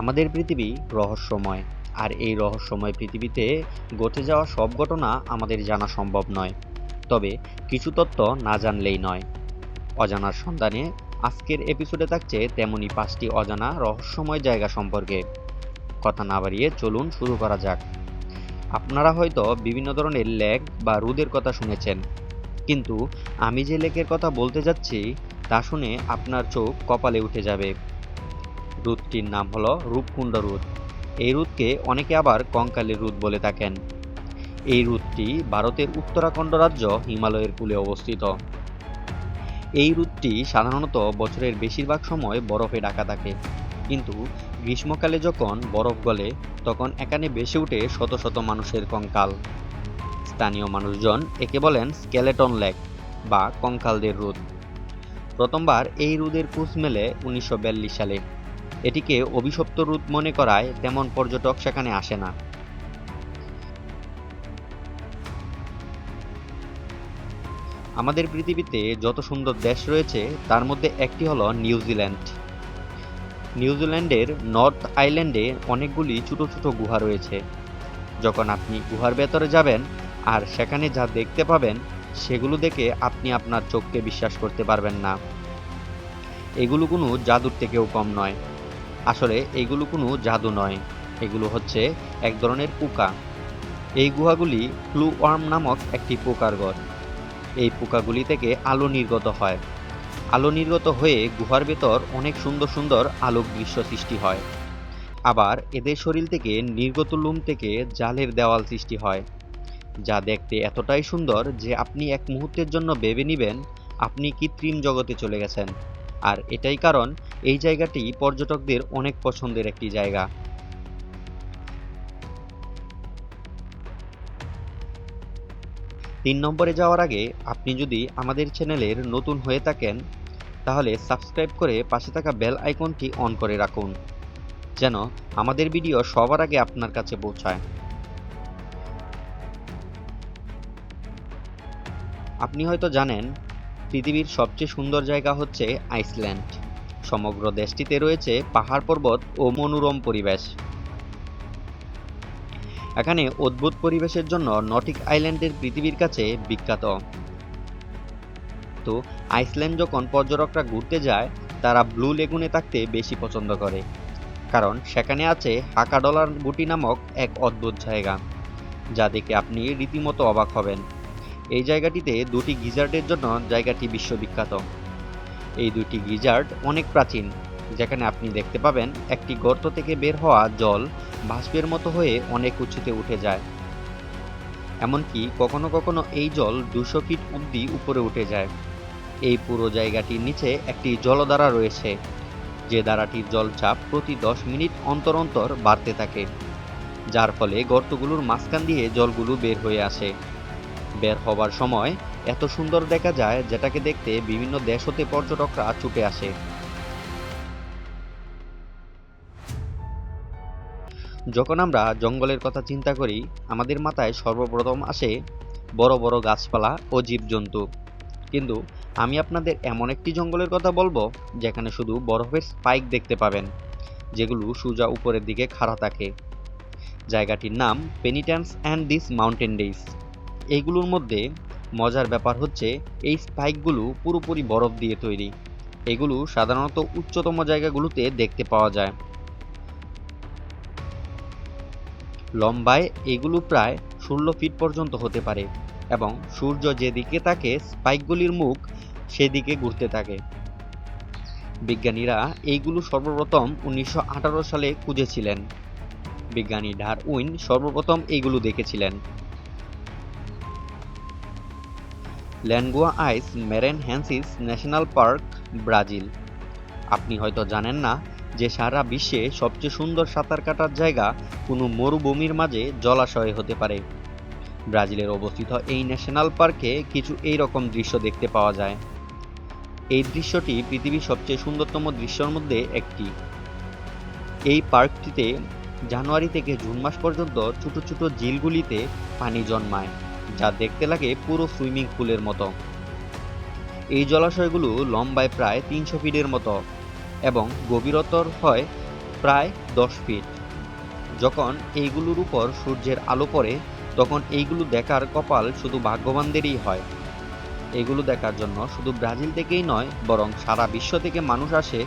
আমাদের পৃথিবী রহস্যময়। আর এই রহস্যময় পৃথিবীতে ঘটে যাওয়া সব ঘটনা আমাদের জানা সম্ভব নয়। তবে কিছু তথ্য না জানলেই নয়। অজানার সন্ধানে আজকের এপিসোডে থাকছে তেমনি পাঁচটি অজানা রহস্যময় জায়গা সম্পর্কে। কথা না বাড়িয়ে চলুন শুরু করা যাক। আপনারা হয়তো বিভিন্ন ধরনের লেক বা রুদের কথা শুনেছেন। কিন্তু আমি যে লেকের কথা বলতে যাচ্ছি, তা শুনে আপনার চোখ কপালে উঠে যাবে। রুদটির নাম হলো রূপকুণ্ড রুদ এই রুদকে অনেকে আবার কঙ্কালের রুদ বলে থাকেন। এই রুদটি ভারতের উত্তরাখণ্ড রাজ্য হিমালয়ের কূলে অবস্থিত। এই রুদটি সাধারণত বছরের বেশিরভাগ সময় বরফে ঢাকা থাকে। কিন্তু গ্রীষ্মকালে যখন বরফ গলে, তখন এখানে বেশি উঠে শত শত মানুষের কঙ্কাল। স্থানীয় মানুষজন একে বলেন স্কেলেটন লেক বা কঙ্কালদের রুদ প্রথমবার এই রুদের খোঁজ মেলে উনিশশো বিয়াল্লিশ সালে। এটিকে অভিশপ্ত রুদ মনে করায় তেমন পর্যটক সেখানে আসে না। আমাদের পৃথিবীতে যত সুন্দর দেশ রয়েছে, তার মধ্যে একটি হলো নিউজিল্যান্ড নিউজিল্যান্ডের নর্থ আইল্যান্ডে অনেকগুলি ছোট ছোট গুহা রয়েছে। যখন আপনি গুহার ভেতরে যাবেন আর সেখানে যা দেখতে পাবেন, সেগুলো দেখে আপনি আপনার চোখকে বিশ্বাস করতে পারবেন না। এগুলো কোনো জাদুর থেকেও কম নয়। আসলে এগুলো কোনো জাদু নয়। এগুলো হচ্ছে এক ধরনের পোকা। এই গুহাগুলি ক্লু ওয়ার্ম নামক একটি পোকার ঘর এই পোকাগুলি থেকে আলো নির্গত হয়। আলো নির্গত হয়ে গুহার ভেতর অনেক সুন্দর সুন্দর আলোক দৃশ্য সৃষ্টি হয়। আবার এদের শরীর থেকে নির্গত লুম থেকে জালের দেওয়াল সৃষ্টি হয়। যা দেখতে এতটাই সুন্দর যে আপনি এক মুহূর্তের জন্য ভেবে নিবেন, আপনি কৃত্রিম জগতে চলে গেছেন। আর এটাই কারণ এই জায়গাটি পর্যটকদের অনেক পছন্দের একটি জায়গা। তিন নম্বরে যাওয়ার আগে আপনি যদি আমাদের চ্যানেলের নতুন হয়ে থাকেন, তাহলে সাবস্ক্রাইব করে পাশে থাকা বেল আইকনটি অন করে রাখুন, যেন আমাদের ভিডিও সবার আগে আপনার কাছে পৌঁছায়। আপনি হয়তো জানেন পৃথিবীর সবচেয়ে সুন্দর জায়গা হচ্ছে আইসল্যান্ড। সমগ্র দেশটিতে রয়েছে পাহাড় পর্বত ও মনোরম পরিবেশ। এখানে অদ্ভুত পরিবেশের জন্য নটিক আইল্যান্ডের পৃথিবীর কাছে বিখ্যাত। তো আইসল্যান্ড যখন পর্যটকরা ঘুরতে যায়, তারা ব্লু লেগুনে থাকতে বেশি পছন্দ করে। কারণ সেখানে আছে হাকা ডলার গুটি নামক এক অদ্ভুত জায়গা, যা দেখে আপনি রীতিমতো অবাক হবেন। এই জায়গাটিতে দুটি গিজার্ডের জন্য জায়গাটি বিশ্ববিখ্যাত। এই দুটি গিজার্ড অনেক প্রাচীন, যেখানে আপনি দেখতে পাবেন একটি গর্ত থেকে বের হওয়া জল বাষ্পের মতো হয়ে অনেক উঁচুতে উঠে যায়। এমনকি কখনো কখনো এই জল দুশো ফিট অবধি উপরে উঠে যায়। এই পুরো জায়গাটির নিচে একটি জলধারা রয়েছে, যে ধারাটির জলচাপ প্রতি দশ মিনিট অন্তর অন্তর বাড়তে থাকে, যার ফলে গর্তগুলোর মাঝখান দিয়ে জলগুলো বের হয়ে আসে। বের হবার সময় এত সুন্দর দেখা যায় যেটাকে দেখতে বিভিন্ন দেশ হতে পর্যটকরা ছুটে আসে। যখন আমরা জঙ্গলের কথা চিন্তা করি, আমাদের মাথায় সর্বপ্রথম আসে বড় বড় গাছপালা ও জীবজন্তু। কিন্তু আমি আপনাদের এমন একটি জঙ্গলের কথা বলব, যেখানে শুধু বরফের স্পাইক দেখতে পাবেন, যেগুলো সোজা উপরের দিকে খাড়া থাকে। জায়গাটির নাম penitents and this mountain days এইগুলোর মধ্যে মজার ব্যাপার হচ্ছে এই স্পাইকগুলো পুরোপুরি বরফ দিয়ে তৈরি। এগুলো সাধারণত উচ্চতম জায়গাগুলোতে দেখতে পাওয়া যায়। লম্বায় এগুলো প্রায় ষোলো ফিট পর্যন্ত হতে পারে এবং সূর্য যেদিকে থাকে স্পাইকগুলির মুখ, সেদিকে ঘুরতে থাকে। বিজ্ঞানীরা এইগুলো সর্বপ্রথম উনিশশো আঠারো সালে খুঁজেছিলেন। বিজ্ঞানী ডারউইন সর্বপ্রথম এইগুলো দেখেছিলেন। Lencois Maranhenses national park Brazil আপনি হয়তো জানেন না যে সারা বিশ্বে সবচেয়ে সুন্দর সাঁতার কাটার জায়গা কোনো মরুভূমির মাঝে জলাশয় হতে পারে। ব্রাজিলের অবস্থিত এই ন্যাশনাল পার্কে কিছু এই রকম দৃশ্য দেখতে পাওয়া যায়। এই দৃশ্যটি পৃথিবীর সবচেয়ে সুন্দরতম দৃশ্যের মধ্যে একটি। এই পার্কটিতে জানুয়ারি থেকে জুন মাস পর্যন্ত ছোট ছোট ঝিলগুলিতে পানি জন্মায়। যা দেখতে লাগে পুরো সুইমিং পুলের মতো। এই জলাশয়গুলো লম্বায় প্রায় তিনশো ফিটের মতো এবং গভীরতর হয় প্রায় দশ ফিট। যখন এইগুলোর উপর সূর্যের আলো পড়ে, তখন এইগুলো দেখার কপাল শুধু ভাগ্যবানদেরই হয়। এগুলো দেখার জন্য শুধু ব্রাজিল থেকেই নয়, বরং সারা বিশ্ব থেকে মানুষ আসে